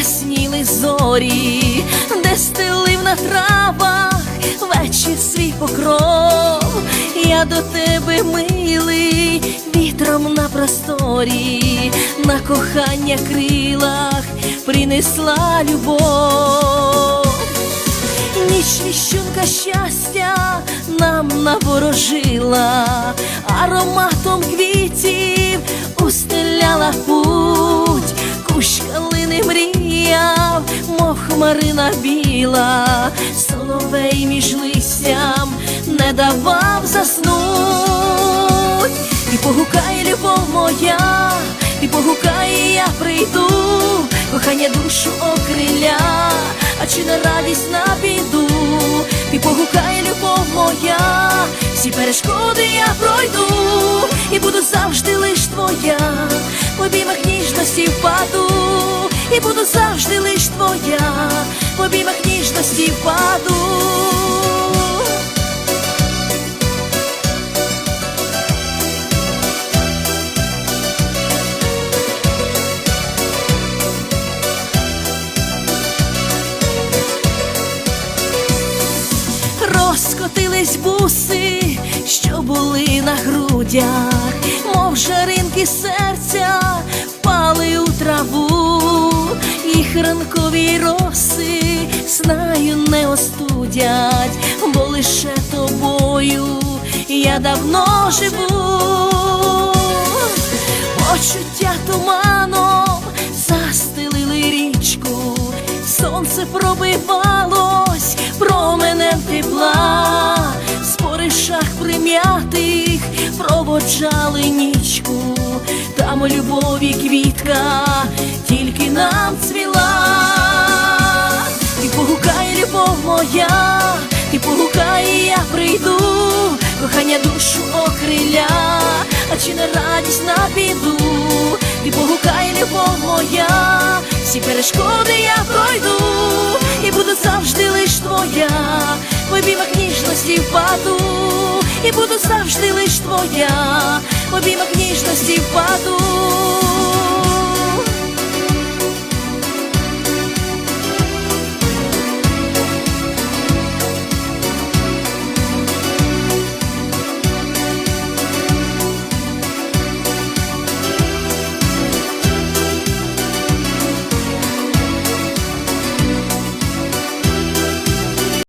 просторі, де стелив на травах вечір свій покров. Я до тебе милий, вітром на просторі, на кохання крилах принесла любов. Ніч віщунка щастя нам наворожила, ароматом квітів устеляла путь, мов хмарина біла, соловей між листям не давав заснуть. Ти погукай, любов моя, ти погукай, я прийду, кохання душу окриля, а чи на радість на біду, ти погукай, любов моя, всі перешкоди я пройду, і буду завжди лиш твоя, в обіймах ніжності впаду, і буду завжди лиш твоя, в обіймах ніжності впаду. Розкотились буси, що були на грудях, мов жаринки серця впали у траву, їх ранкові роси знаю не остудять, бо лише тобою я давно живу. Почуття туманом застелили річку, сонце пробивалось променем тепла, спори шах прим'ятих проводжали нічку, там у любові квітка тільки нам цвіла. Кохання душу окриля, а чи не радість на біду, ти погукай, любов моя, всі перешкоди я пройду, і буду завжди лиш твоя, в обіймах ніжності впаду, і буду завжди лиш твоя, в обіймах ніжності впаду.